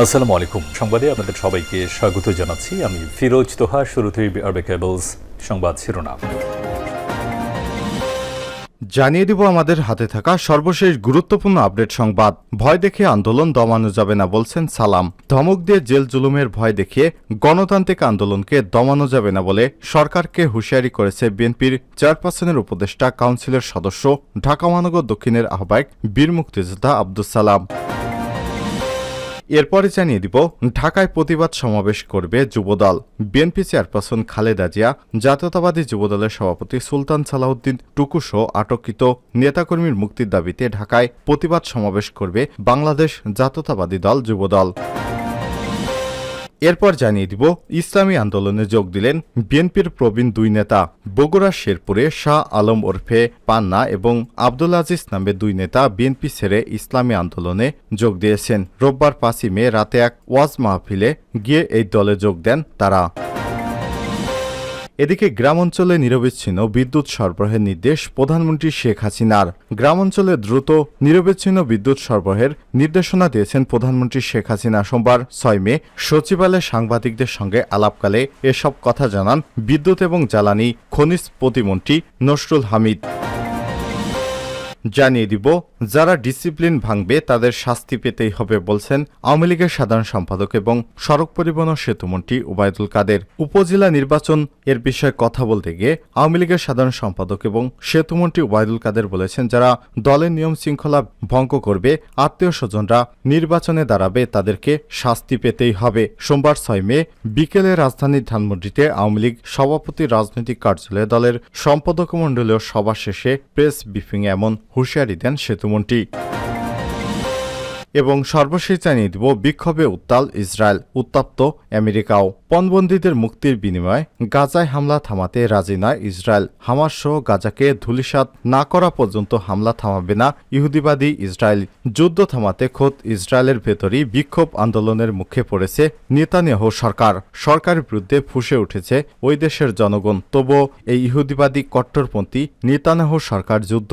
আসসালামু আলাইকুম। সংবাদে আপনাদের সবাইকে স্বাগত জানাচ্ছি। আমি ফিরোজ তোহা, শুরুতেই আরবে কেবলস সংবাদ শিরোনাম। জানিয়ে দিব আমাদের হাতে থাকা সর্বশেষ গুরুত্বপূর্ণ আপডেট সংবাদ। ভয় দেখে আন্দোলন দমানো যাবে না বলছেন সালাম। ধমক দিয়ে জেল জুলুমের ভয় দেখিয়ে গণতান্ত্রিক আন্দোলনকে দমানো যাবে না বলে সরকারকে হুঁশিয়ারি করেছে বিএনপির চেয়ারপারসনের উপদেষ্টা কাউন্সিলের সদস্য ঢাকা মহানগর দক্ষিণের আহ্বায়ক বীর মুক্তিযোদ্ধা আব্দুল সালাম। এরপরে জানিয়ে দিব, ঢাকায় প্রতিবাদ সমাবেশ করবে যুবদল। বিএনপি চেয়ারপারসন খালেদা জিয়া, জাতীয়তাবাদী যুবদলের সভাপতি সুলতান সালাহউদ্দিন টুকুসহ আটককৃত নেতাকর্মীর মুক্তির দাবিতে ঢাকায় প্রতিবাদ সমাবেশ করবে বাংলাদেশ জাতীয়তাবাদী দল যুবদল। এরপর জানিয়ে দিব, ইসলামী আন্দোলনে যোগ দিলেন বিএনপির প্রবীণ দুই নেতা। বগুড়া, শেরপুরে শাহ আলম ওরফে পান্না এবং আব্দুল আজিজ নামে দুই নেতা বিএনপি ছেড়ে ইসলামী আন্দোলনে যোগ দিয়েছেন। রোববার পাঁচই মে রাতে এক ওয়াজ মাহফিলে গিয়ে এই দলে যোগ দেন তারা। এদিকে গ্রাম অঞ্চলে নিরবিচ্ছিন্ন বিদ্যুৎ সরবরাহের নির্দেশ প্রধানমন্ত্রী শেখ হাসিনার। গ্রাম অঞ্চলে দ্রুত নিরবিচ্ছিন্ন বিদ্যুৎ সরবরাহের নির্দেশনা দিয়েছেন প্রধানমন্ত্রী শেখ হাসিনা সোমবার, ছয় মে। সচিবালয়ে সাংবাদিকদের সঙ্গে আলাপকালে এসব কথা জানান বিদ্যুৎ এবং জ্বালানি খনিজ প্রতিমন্ত্রী নসরুল হামিদ। জানিয়ে দিব, যারা ডিসিপ্লিন ভাঙবে তাদের শাস্তি পেতেই হবে বলছেন আওয়ামী লীগের সাধারণ সম্পাদক এবং সড়ক পরিবহন ও সেতুমন্ত্রী ওবায়দুল কাদের। উপজেলা নির্বাচন এর বিষয়ে কথা বলতে গিয়ে আওয়ামী লীগের সাধারণ সম্পাদক এবং সেতুমন্ত্রী ওবায়দুল কাদের বলেছেন, যারা দলের নিয়ম শৃঙ্খলা ভঙ্গ করবে, আত্মীয় স্বজনরা নির্বাচনে দাঁড়াবে, তাদেরকে শাস্তি পেতেই হবে। সোমবার ছয় মে বিকেলে রাজধানীর ধানমন্ডিতে আওয়ামী লীগ সভাপতি রাজনৈতিক কার্যালয়ে দলের সম্পাদক মণ্ডলীয় সভা শেষে প্রেস ব্রিফিংয়ে এমন হুঁশিয়ারি দেন সেতুমন্ত্রী। এবং সর্বশেষ জানিয়ে দিব, বিক্ষোভে উত্তাল ইসরায়েল, উত্তপ্ত আমেরিকাও। পণবন্দীদের মুক্তির বিনিময়ে গাজায় হামলা থামাতে রাজি নয় ইসরায়েল। হামাস সহ গাজাকে ধূলিসাৎ না করা পর্যন্ত হামলা থামাবে না ইহুদিবাদী ইসরায়েল। যুদ্ধ থামাতে খোদ ইসরায়েলের ভেতরই বিক্ষোভ আন্দোলনের মুখে পড়েছে নেতানিয়াহু সরকার। সরকারের বিরুদ্ধে ফুসে উঠেছে ওই দেশের জনগণ। তবুও এই ইহুদিবাদী কট্টরপন্থী নেতানিয়াহু সরকার যুদ্ধ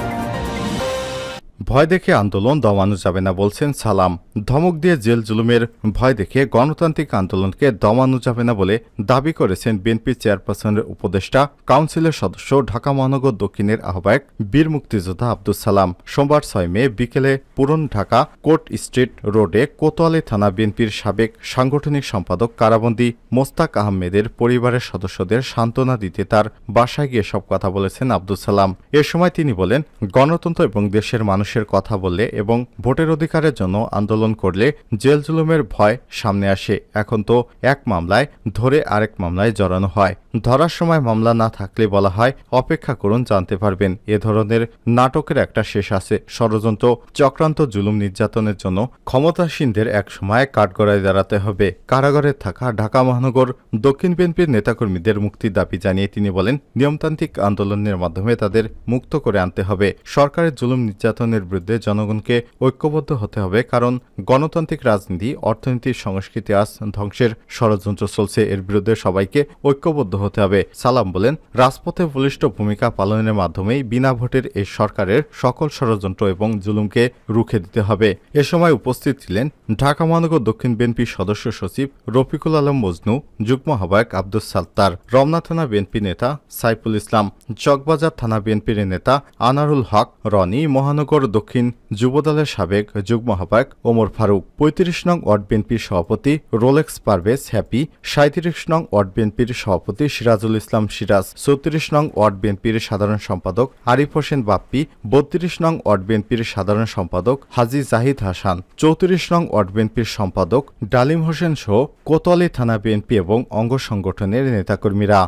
ভয় দেখে আন্দোলন দমানো যাবে না বলছেন সালাম। ধমক দিয়ে জেল জুলুমের ভয় দেখে গণতান্ত্রিক আন্দোলনকে দমানো যাবে না বলে দাবি করেছেন বিএনপি চেয়ারপারসনের উপদেষ্টা, কাউন্সিলের সদস্য, ঢাকা মহানগর দক্ষিণের আহ্বায়ক বীর মুক্তিযোদ্ধা আব্দুল সালাম। সোমবার ছয় মে বিকেলে পুরন ঢাকা কোর্ট স্ট্রিট রোডে কোতোয়ালি থানা বিএনপির সাবেক সাংগঠনিক সম্পাদক কারাবন্দী মোস্তাক আহমেদের পরিবারের সদস্যদের সান্ত্বনা দিতে তার বাসায় গিয়ে সব কথা বলেছেন আব্দুল সালাম। এ সময় তিনি বলেন, গণতন্ত্র এবং দেশের মানুষের কথা বললে এবং ভোটের অধিকারের জন্য আন্দোলন করলে জেল জুলুমের ভয় সামনে আসে। এখন তো এক মামলায় ধরে আরেক মামলায় জড়ানো হয়। ধরার সময় মামলা না থাকলে বলা হয়, অপেক্ষা করুন, জানতে পারবেন। এ ধরনের নাটকের একটা শেষ আছে। ষড়যন্ত্র, চক্রান্ত, জুলুম নির্যাতনের জন্য ক্ষমতাসীনদের এক সময় কাঠগড়ায় দাঁড়াতে হবে। কারাগারে থাকা ঢাকা মহানগর, দক্ষিণ বিএনপির নেতাকর্মীদের মুক্তির দাবি জানিয়ে তিনি বলেন, নিয়মতান্ত্রিক আন্দোলনের মাধ্যমে তাদের মুক্ত করে আনতে হবে। সরকারের জুলুম নির্যাতনের বিরুদ্ধে জনগণকে ঐক্যবদ্ধ হতে হবে, কারণ গণতান্ত্রিক রাজনীতি অর্থনীতির সংস্কৃতি আজ ধ্বংসের ষড়যন্ত্র চলছে। এর বিরুদ্ধে সবাইকে ঐক্যবদ্ধ হতে হবে। সালাম বলেন, রাজপথে বলিষ্ঠ ভূমিকা পালনের মাধ্যমেই বিনা ভোটের এই সরকারের সকল ষড়যন্ত্র এবং জুলুমকে রুখে দিতে হবে। এ সময় উপস্থিত ছিলেন ঢাকা, মহানগর, দক্ষিণ বিএনপির সদস্য সচিব রফিকুল আলম মজনু, যুগ্ম আহ্বায়ক আব্দুল সাত্তার, রমনা থানা বিএনপি নেতা সাইফুল ইসলাম, চকবাজার থানা বিএনপির নেতা আনারুল হক, রনি, মহানগর, দক্ষিণ যুবদলের সাবেক যুগ্ম আহ্বায়ক ওমর ফারুক, পঁয়ত্রিশ নং ওয়ার্ড বিএনপির সভাপতি রোলেক্স পারভেজ হ্যাপি সাঁত্রিশ নং ওয়ার্ড বিএনপির সভাপতি সিরাজুল ইসলাম সিরাজ, চৌত্রিশ নং ওয়ার্ড বিএনপির সাধারণ সম্পাদক আরিফ হোসেন বাপ্পি, বত্রিশ নং ওয়ার্ড বিএনপির সাধারণ সম্পাদক হাজি জাহিদ হাসান, চৌত্রিশ নং ওয়ার্ড বিএনপির সম্পাদক ডালিম হোসেন সহ কোতোয়ালি থানা বিএনপি এবং অঙ্গ সংগঠনের নেতাকর্মীরা।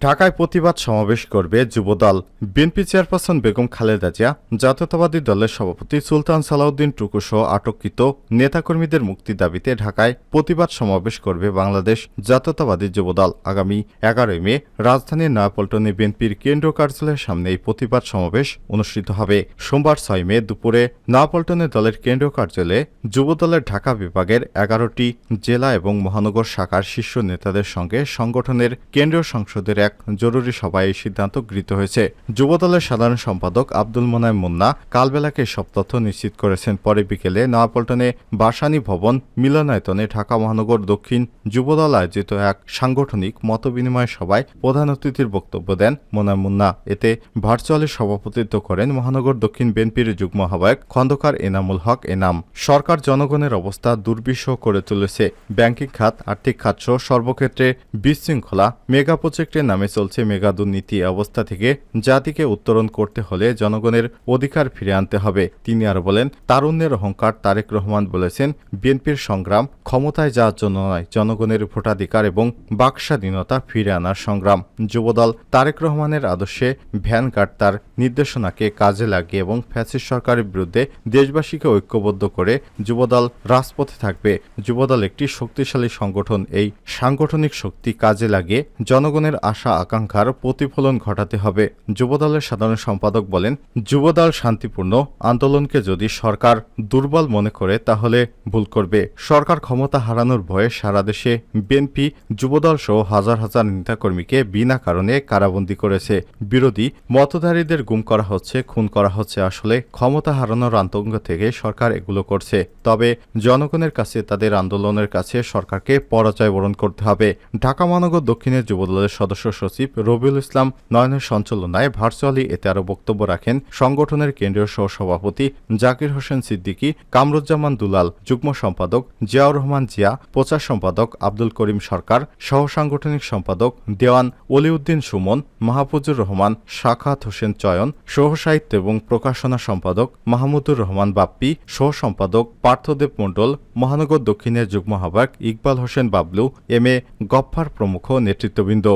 ঢাকায় প্রতিবাদ সমাবেশ করবে যুবদল। বিএনপি চেয়ারপারসন বেগম খালেদা জিয়া, জাতীয়তাবাদী দলের সভাপতি সুলতান সালাউদ্দিন টুকুসহ আটককৃত নেতাকর্মীদের মুক্তি দাবিতে ঢাকায় প্রতিবাদ সমাবেশ করবে বাংলাদেশ জাতীয়তাবাদী যুবদল। আগামী এগারোই মে রাজধানীর নয়াপল্টনে বিএনপির কেন্দ্রীয় কার্যালয়ের সামনে এই প্রতিবাদ সমাবেশ অনুষ্ঠিত হবে। সোমবার ছয় মে দুপুরে নয়াপল্টনে দলের কেন্দ্রীয় কার্যালয়ে যুবদলের ঢাকা বিভাগের এগারোটি জেলা এবং মহানগর শাখার শীর্ষ নেতাদের সঙ্গে সংগঠনের কেন্দ্রীয় সংসদের এক জরুরি সভায় এই সিদ্ধান্ত গৃহীত হয়েছে। যুবদলের সাধারণ সম্পাদক আব্দুল মোনায় মুন্না কালবেলাকে সব তথ্য নিশ্চিত করেছেন। পরে বিকেলে নয়াপল্টনে বাসানী ভবন মিলনায়তনে ঢাকা মহানগর দক্ষিণ যুবদল আয়োজিত এক সাংগঠনিক মতবিনিময় সভায় প্রধান অতিথির বক্তব্য দেন মোনায় মুন্না। এতে ভার্চুয়ালি সভাপতিত্ব করেন মহানগর দক্ষিণ বিএনপির যুগ্ম আহ্বায়ক খন্দকার এনামুল হক এনাম। সরকার জনগণের অবস্থা দুর্বিষহ করে তুলেছে। ব্যাংকিং খাত, আর্থিক খাত সহ সর্বক্ষেত্রে বিশৃঙ্খলা, মেগা প্রজেক্টের নামে চলছে মেগা দুর্নীতি অবস্থা থেকে জাতিকে উত্তরণ করতে হলে জনগণের অধিকার ফিরে আনতে হবে। তিনি আরও বলেন, তারুণ্যের অহংকার তারেক রহমান বলেছেন, বিএনপির সংগ্রাম ক্ষমতায় যাওয়ার জন্য নয়, জনগণের ভোটাধিকার এবং বাকস্বাধীনতা ফিরে আনার সংগ্রাম। যুবদল তারেক রহমানের আদর্শে ভ্যানগার্ড তার নির্দেশনাকে কাজে লাগিয়ে এবং ফ্যাসিস্ট সরকারের বিরুদ্ধে দেশবাসীকে ঐক্যবদ্ধ করে যুবদল রাজপথে থাকবে। যুবদল একটি শক্তিশালী সংগঠন। এই সাংগঠনিক শক্তি কাজে লাগিয়ে জনগণের আশা আকাঙ্ক্ষার প্রতিফলন ঘটাতে হবে। যুবদলের সাধারণ সম্পাদক বলেন, যুবদল শান্তিপূর্ণ, আন্দোলনকে যদি সরকার দুর্বল মনে করে, তাহলে ভুল করবে। সরকার ক্ষমতা হারানোর ভয়ে সারা দেশে বিএনপি, যুবদল সহ হাজার হাজার নেতাকর্মীকে বিনা কারণে কারাবন্দী করেছে। বিরোধী মতধারীদের গুম করা হচ্ছে, খুন করা হচ্ছে, আসলে ক্ষমতা হারানোর আতঙ্ক থেকে সরকার এগুলো করছে। তবে জনগণের কাছে, তাদের আন্দোলনের কাছে সরকারকে পরাজয় বরণ করতে হবে। ঢাকা, মহানগর দক্ষিণের যুবদলের সদস্য সচিব রবিউল ইসলাম নয়নের সঞ্চালনায় ভার্চুয়ালি এতে আরও বক্তব্য রাখেন সংগঠনের কেন্দ্রীয় সহ সভাপতি জাকির হোসেন সিদ্দিকী, কামরুজ্জামান দুলাল, যুগ্ম সম্পাদক জিয়াউর রহমান জিয়া, প্রচার সম্পাদক আব্দুল করিম সরকার সহ সাংগঠনিক সম্পাদক দেওয়ান অলিউদ্দিন সুমন, মাহফুজুর রহমান শাখাত হোসেন চয়ন সহ সাহিত্য এবং প্রকাশনা সম্পাদক মাহমুদুর রহমান বাপ্পি সহ সম্পাদক পার্থদেব মণ্ডল, মহানগর দক্ষিণের যুগ্ম আহ্বায়ক ইকবাল হোসেন বাবলু, এম এ গফফার প্রমুখ নেতৃত্ববৃন্দ।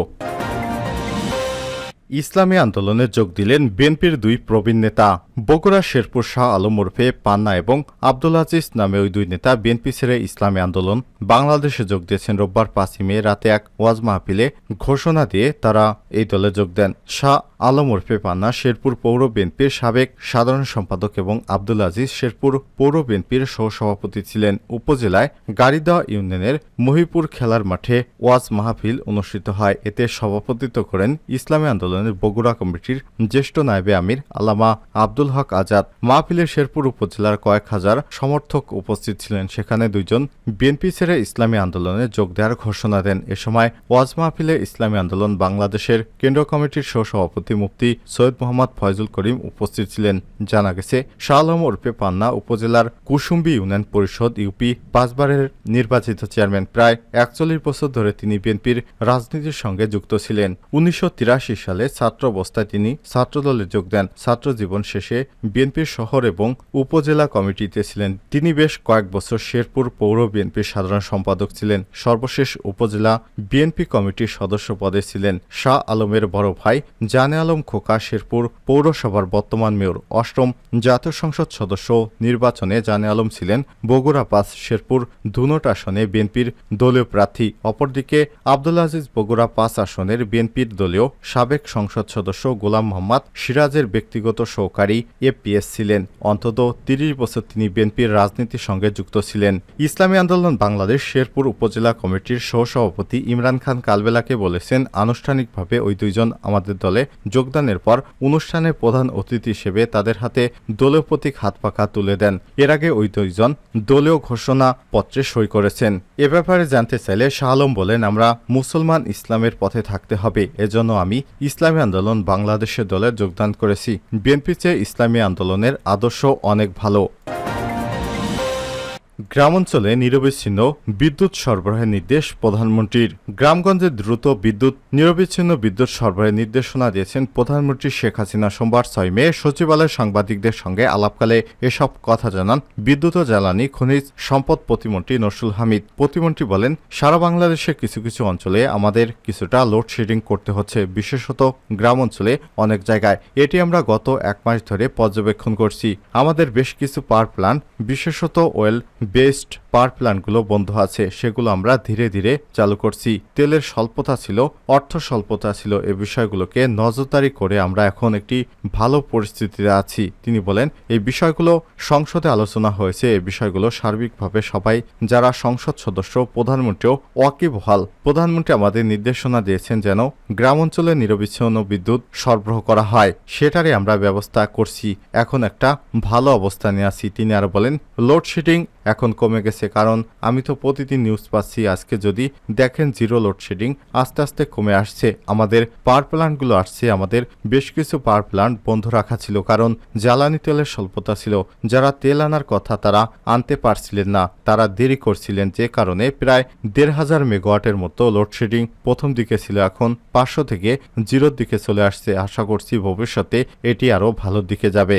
ইসলামী আন্দোলনে যোগ দিলেন বিএনপির দুই প্রবীণ নেতা। বগুড়া শেরপুর শাহ আলম ওরফে পান্না এবং আব্দুল আজিজ নামে ওই দুই নেতা বিএনপি ছেড়ে ইসলামী আন্দোলন বাংলাদেশে যোগ দিয়েছেন রোববার পাঁচই মে রাতে এক ওয়াজ মাহফিলে ঘোষণা দিয়ে তারা এই দলে যোগ দেন। শাহ আলম ওরফে পান্না, শেরপুর পৌর বিএনপির সাবেক সাধারণ সম্পাদক এবং আব্দুল আজিজ শেরপুর পৌর বিএনপির সহসভাপতি ছিলেন। উপজেলায় গাড়িদহ ইউনিয়নের মহিপুর খেলার মাঠে ওয়াজ মাহফিল অনুষ্ঠিত হয়। এতে সভাপতিত্ব করেন ইসলামী আন্দোলনের বগুড়া কমিটির জ্যেষ্ঠ নায়েবে আমির, আলামা আব্দুল হক আজাদ। মাহফিলে শেরপুর উপজেলার কয়েক হাজার সমর্থক উপস্থিত ছিলেন। সেখানে দুইজন বিএনপি ছেড়ে ইসলামী আন্দোলনে যোগ দেওয়ার ঘোষণা দেন। এ সময় ওয়াজ মাহফিলে ইসলামী আন্দোলন বাংলাদেশের কেন্দ্রীয় কমিটির সহসভাপতি মুফতি সৈয়দ মোহাম্মদ ফয়জুল করিম উপস্থিত ছিলেন। জানা গেছে শাহ ওরফে পান্না উপজেলার কুসুম্বি ইউনিয়ন পরিষদ ইউপি পাঁচবারের নির্বাচিত চেয়ারম্যান। প্রায় একচল্লিশ বছর ধরে তিনি বিএনপির রাজনীতির সঙ্গে যুক্ত ছিলেন। উনিশশো সালে ছাত্র অবস্থায় তিনি ছাত্রদলে যোগ দেন। ছাত্র জীবন শেষে বিএনপির শহর এবং উপজেলা কমিটিতে ছিলেন। তিনি বেশ কয়েক বছর শেরপুর পৌর বিএনপির সাধারণ সম্পাদক ছিলেন। সর্বশেষ উপজেলা বিএনপি কমিটির সদস্য পদে ছিলেন শাহ আলমের বড় ভাই জানে আলম খোকা শেরপুর পৌরসভার বর্তমান মেয়র, অষ্টম জাতীয় সংসদ সদস্য নির্বাচনে জানে আলম ছিলেন বগুড়া পাস শেরপুর ধুনট আসনে বিএনপির দলীয় প্রার্থী, অপরদিকে আব্দুল আজিজ বগুড়া পাঁচ আসনের বিএনপির দলীয় সাবেক সংসদ সদস্য গোলাম মোহাম্মদ সিরাজের ব্যক্তিগত সহকারী এপিএস ছিলেন। অন্তত তিরিশ বছর তিনি বিএনপির রাজনীতির সঙ্গে যুক্ত ছিলেন। ইসলামী আন্দোলন বাংলাদেশ শেরপুর উপজেলা কমিটির সহসভাপতি ইমরান খান কালবেলাকে বলেছেন, আনুষ্ঠানিকভাবে ওই দুইজন আমাদের দলে যোগদানের পর অনুষ্ঠানে প্রধান অতিথি হিসেবে তাদের হাতে দলীয় প্রতীক হাত পাখা তুলে দেন। এর আগে ওই দুইজন দলীয় ঘোষণা পত্রে সই করেছেন। এ ব্যাপারে জানতে চাইলে শাহ আলম বলেন, আমরা মুসলমান ইসলামের পথে থাকতে হবে। এজন্য আমি ইসলামী আন্দোলন বাংলাদেশের দলে যোগদান করেছি। বিএনপি চেয়ে ইসলামী আন্দোলনের আদর্শ অনেক ভালো। গ্রামাঞ্চলে নিরবিচ্ছিন্ন বিদ্যুৎ সরবরাহের নির্দেশ প্রধানমন্ত্রীর। গ্রামগঞ্জে দ্রুত বিদ্যুৎ নিরবিচ্ছিন্ন বিদ্যুৎ সরবরাহের নির্দেশনা দিয়েছেন প্রধানমন্ত্রী শেখ হাসিনা। সোমবার ছয় মে সচিবালয় সাংবাদিকদের সঙ্গে আলাপকালে এসব কথা জানান বিদ্যুৎ ও জ্বালানি খনিজ সম্পদ প্রতিমন্ত্রী নসরুল হামিদ। প্রতিমন্ত্রী বলেন, সারা বাংলাদেশে কিছু কিছু অঞ্চলে আমাদের কিছুটা লোডশেডিং করতে হচ্ছে, বিশেষত গ্রাম অঞ্চলে অনেক জায়গায়। এটি আমরা গত এক মাস ধরে পর্যবেক্ষণ করছি। আমাদের বেশ কিছু পাওয়ার প্ল্যান্ট, বিশেষত ওয়েল বেসড পাওয়ার প্ল্যান্টগুলো বন্ধ আছে, সেগুলো আমরা ধীরে ধীরে চালু করছি। তেলের স্বল্পতা ছিল, অর্থ স্বল্পতা ছিল, এ বিষয়গুলোকে নজরদারি করে আমরা এখন একটি ভালো পরিস্থিতিতে আছি। তিনি বলেন, এই বিষয়গুলো সংসদে আলোচনা হয়েছে এই বিষয়গুলো সার্বিকভাবে সবাই, যারা সংসদ সদস্য, প্রধানমন্ত্রীও ওয়াকিবহাল প্রধানমন্ত্রী আমাদের নির্দেশনা দিয়েছেন যেন গ্রাম অঞ্চলে নিরবিচ্ছিন্ন বিদ্যুৎ সরবরাহ করা হয়। সেটারই আমরা ব্যবস্থা করছি। এখন একটা ভালো অবস্থানে আছি। তিনি আরও বলেন লোডশেডিং এখন কমে গেছে, কারণ আমি তো প্রতিদিন নিউজ পাচ্ছি। আজকে যদি দেখেন জিরো লোডশেডিং আস্তে আস্তে কমে আসছে। আমাদের পাওয়ার প্ল্যান্টগুলো আসছে, আমাদের বেশ কিছু পাওয়ার প্ল্যান্ট বন্ধ রাখা ছিল, কারণ জ্বালানি তেলের স্বল্পতা ছিল। যারা তেল আনার কথা তারা আনতে পারছিলেন না, তারা দেরি করছিলেন, যে কারণে প্রায় দেড় হাজার মেগাওয়াটের মতো লোডশেডিং প্রথম দিকে ছিল। এখন পাঁচশো থেকে জিরোর দিকে চলে আসছে। আশা করছি ভবিষ্যতে এটি আরও ভালোর দিকে যাবে।